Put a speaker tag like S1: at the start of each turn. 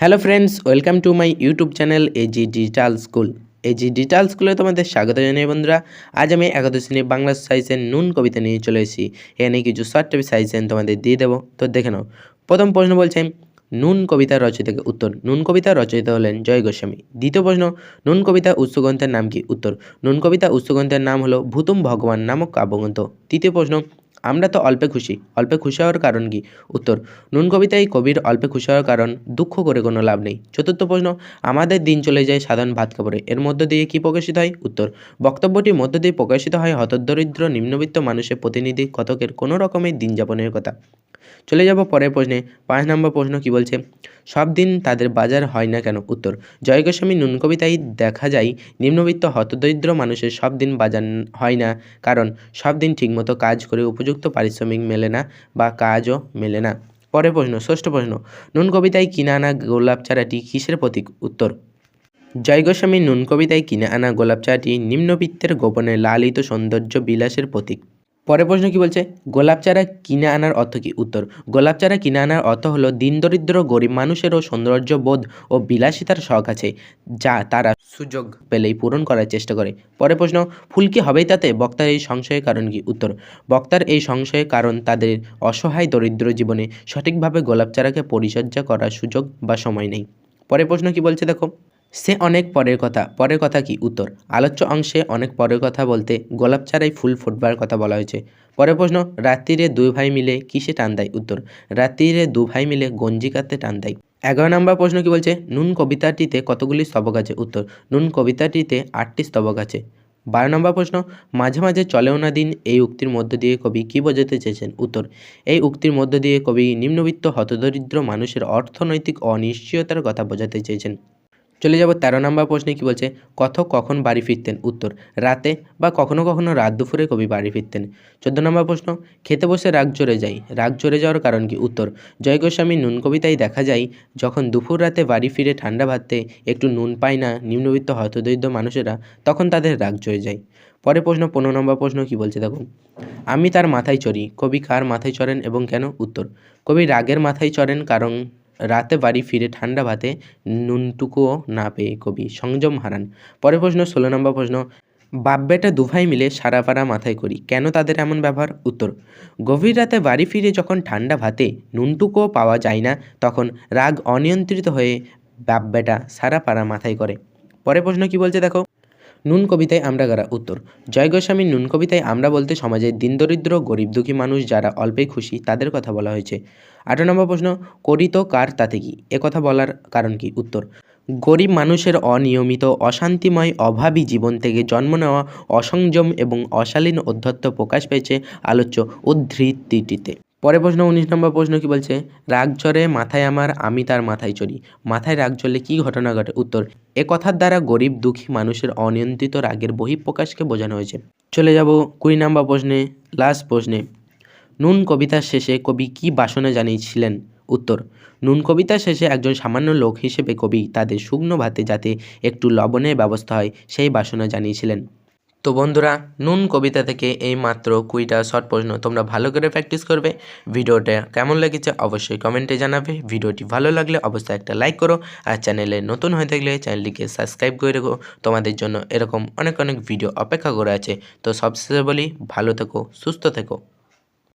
S1: Hello friends, welcome to my YouTube channel AG digital school AG digital স্কুলে তোমাদের স্বাগত জানাই বন্ধুরা। আজ আমি একাদশ শ্রেণি বাংলা সাইজের নুন কবিতা নিয়ে চলে এসেছি। এখানে কিছু শর্ট সাইজেন তোমাদের দিয়ে দেবো। তো দেখে নাও। প্রথম প্রশ্ন বলছে, নুন কবিতা রচয়িতাকে উত্তর? নুন কবিতা রচয়িতা হলেন জয় গোস্বামী। দ্বিতীয় প্রশ্ন, নুন কবিতা উৎসগ্রন্থের নাম কি? উত্তর, নুন কবিতা উৎসগ্রন্থের নাম হলো ভূতুম ভগবান নামক কাব্যগ্রন্থ। তৃতীয় প্রশ্ন আমরা তো অল্পে খুশি। অল্পে খুশি হওয়ার কারণ কি? উত্তর, নুন কবিতায় কবির অল্পে খুশি হওয়ার কারণ দুঃখ করে কোনো লাভ নেই। চতুর্থ প্রশ্ন, আমাদের দিন চলে যায় সাধারণ ভাত কাপড়ে। এর মধ্য দিয়ে কি প্রকাশিত হয়? উত্তর, বক্তব্যটির মধ্য দিয়ে প্রকাশিত হয় হতদরিদ্র নিম্নবিত্ত মানুষের প্রতিনিধি কতকের কোনো রকমের দিন যাপনের কথা। চলে যাব পরের প্রশ্নে। পাঁচ নম্বর প্রশ্ন কি বলছে? সব দিন তাদের বাজার হয় না কেন? উত্তর জয় গোস্বামী নুন কবিতায় দেখা যায় নিম্নবিত্ত হতদরিদ্র মানুষের সব দিন বাজার হয় না। কারণ, সব দিন ঠিকমতো কাজ করে উপযুক্ত পারিশ্রমিক মেলে না বা কাজও মেলে না। পরের প্রশ্ন, ষষ্ঠ প্রশ্ন, নুন কবিতায় কিনা আনা গোলাপ চারাটি কিসের প্রতীক? উত্তর, জয় গোস্বামী নুন কবিতায় কিনে আনা গোলাপ চারাটি নিম্নবিত্তের গোপনে লালিত সৌন্দর্য বিলাসের প্রতীক। পরের প্রশ্ন কি বলছে? গোলাপ চারা কিনে আনার অর্থ কি? উত্তর, গোলাপ চারা কিনে আনার অর্থ হলো দিন দরিদ্র গরিব মানুষেরও সৌন্দর্য বোধ ও বিলাসিতার শখ আছে, যা তারা সুযোগ পেলেই পূরণ করার চেষ্টা করে। পরের প্রশ্ন, ফুল কি হবেই তাতে? বক্তার এই সংশয়ের কারণ কি? উত্তর, বক্তার এই সংশয়ের কারণ তাদের অসহায় দরিদ্র জীবনে সঠিকভাবে গোলাপ চারাকে পরিচর্যা করার সুযোগ বা সময় নেই। পরের প্রশ্ন কি বলছে দেখো? সে অনেক পরের কথা। পরের কথা কি? উত্তর। আলোচ্য অংশে অনেক পরের কথা বলতে গোলাপ ছাড়াই ফুল ফুটবার কথা বলা হয়েছে। পরের প্রশ্ন, রাত্রিরে দুই ভাই মিলে কিসে টান দেয়? উত্তর, রাত্রিরে দু ভাই মিলে গঞ্জি কাটতে টান দেয়। এগারো নম্বর প্রশ্ন কি বলছে? নুন কবিতাটিতে কতগুলি স্তবক আছে? উত্তর, নুন কবিতাটিতে আটটি স্তবক আছে। বারো নম্বর প্রশ্ন, মাঝে মাঝে চলেও না দিন এই উক্তির মধ্য দিয়ে কবি কী বোঝাতে চেয়েছেন? উত্তর, এই উক্তির মধ্য দিয়ে কবি নিম্নবিত্ত হতদরিদ্র মানুষের অর্থনৈতিক অনিশ্চয়তার কথা বোঝাতে চেয়েছেন। চলে যাব তেরো নম্বর প্রশ্নে কি বলছে, কথক কখন বাড়ি ফিরতেন? উত্তর, রাতে বা কখনো কখনো রাত দুপুরে কবি বাড়ি ফিরতেন। চোদ্দ নম্বর প্রশ্ন, খেতে বসে রাগ চড়ে যায় রাগ চড়ে যাওয়ার কারণ কি? উত্তর, জয় গোস্বামী নুন কবিতায় দেখা যায়, যখন দুপুর রাতে বাড়ি ফিরে ঠান্ডা ভাতে একটু নুন পায় না নিম্নবিত্ত হতদরিদ্র মানুষেরা, তখন তাদের রাগ চড়ে যায়। পরে প্রশ্ন, পনেরো নম্বর প্রশ্ন কি বলছে দেখো, আমি তার মাথায় চড়ি, কবি কার মাথায় চড়েন এবং কেন? উত্তর, কবি রাগের মাথায় চড়েন কারণ রাতে বাড়ি ফিরে ঠান্ডা ভাতে নুনটুকুও না পেয়ে কবি সংযম হারান। পরের প্রশ্ন, ষোলো নম্বর প্রশ্ন বাপ বেটা দুভাই মিলে সারা পাড়া মাথায় করি, কেন তাদের এমন ব্যবহার? উত্তর, গভীর রাতে বাড়ি ফিরে যখন ঠান্ডা ভাতে নুনটুকুও পাওয়া যায় না, তখন রাগ অনিয়ন্ত্রিত হয়ে বাপ বেটা সারা পাড়া মাথায় করে। পরের প্রশ্ন কি বলছে দেখো? নুন কবিতায় আমরা কারা উত্তর। জয় গোস্বামীর নুন কবিতায় আমরা বলতে সমাজের দিনদরিদ্র গরিব দুঃখী মানুষ যারা অল্পেই খুশি, তাদের কথা বলা হয়েছে। আঠারো নম্বর প্রশ্ন করিত কার তাতে কি? কথা বলার কারণ কি? উত্তর, গরিব মানুষের অনিয়মিত, অশান্তিময়, অভাবী জীবন থেকে জন্ম নেওয়া অসংযম এবং অশালীন অধ্যত্ব প্রকাশ পেয়েছে আলোচ্য উদ্ধৃতিটিতে। পরের প্রশ্ন, উনিশ নম্বর প্রশ্ন কি বলছে? রাগ চড়ে মাথায় আমার, আমি তার মাথায় চড়ি। মাথায় রাগ চড়লে কী ঘটনা ঘটে? উত্তর, এ কথার দ্বারা গরিব, দুঃখী মানুষের অনিয়ন্ত্রিত রাগের বহিঃপ্রকাশকে বোঝানো হয়েছে। চলে যাব কুড়ি নম্বর প্রশ্নে লাস্ট প্রশ্নে। নুন কবিতার শেষে কবি কি বাসনা জানিয়েছিলেন? উত্তর, নুন কবিতার শেষে একজন সামান্য লোক হিসেবে কবি তাদের শুকনো ভাতে যাতে একটু লবণের ব্যবস্থা হয়, সেই বাসনা জানিয়েছিলেন। তো বন্ধুরা, নুন কবিতা থেকে এই মাত্র কুড়িটা শর্ট প্রশ্ন তোমরা ভালো করে প্র্যাকটিস করবে। ভিডিওটা কেমন লেগেছে অবশ্যই কমেন্টে জানাবে। ভিডিওটি ভালো লাগলে অবশ্যই একটা লাইক করো আর চ্যানেলে নতুন হয়ে থাকলে চ্যানেলটিকে সাবস্ক্রাইব করে রেখো। তোমাদের জন্য এরকম অনেক অনেক ভিডিও অপেক্ষা করে আছে। তো সবশেষে বলি, ভালো থেকো, সুস্থ থেকো।